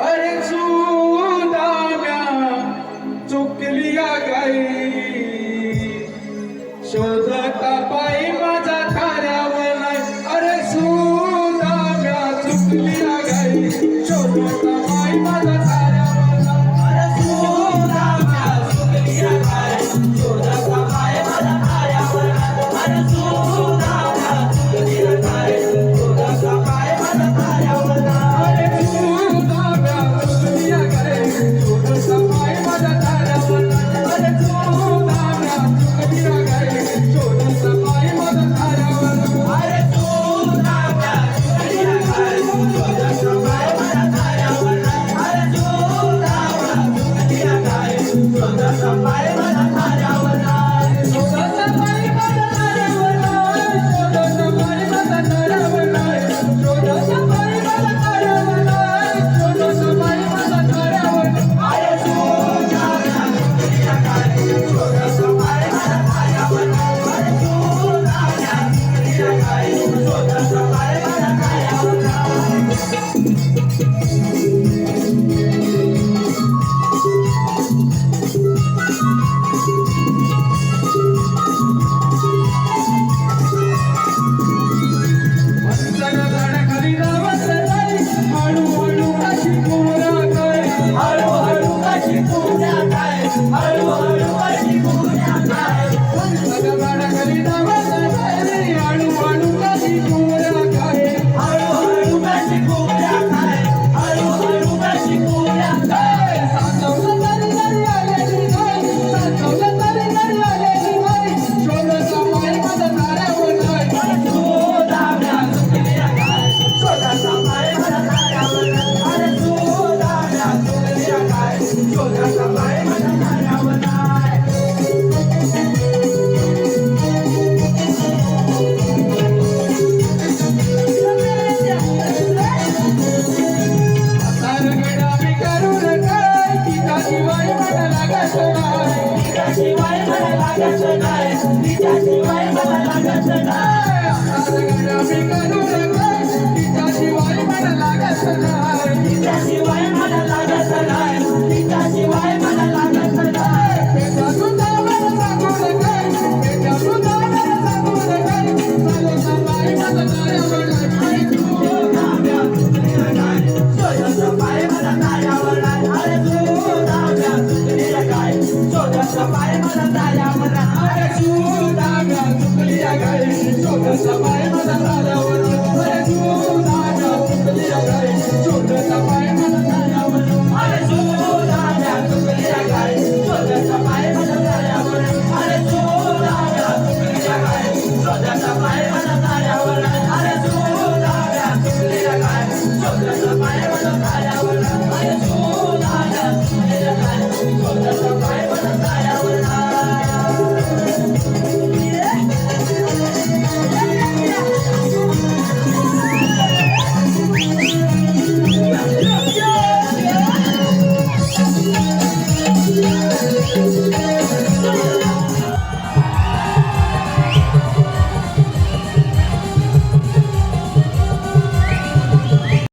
अरे सुदाम्या चुकली गाई शोध Amen. I'm Sabay manatala, manahara, sumunod agad, maliagay, sumunod, sabay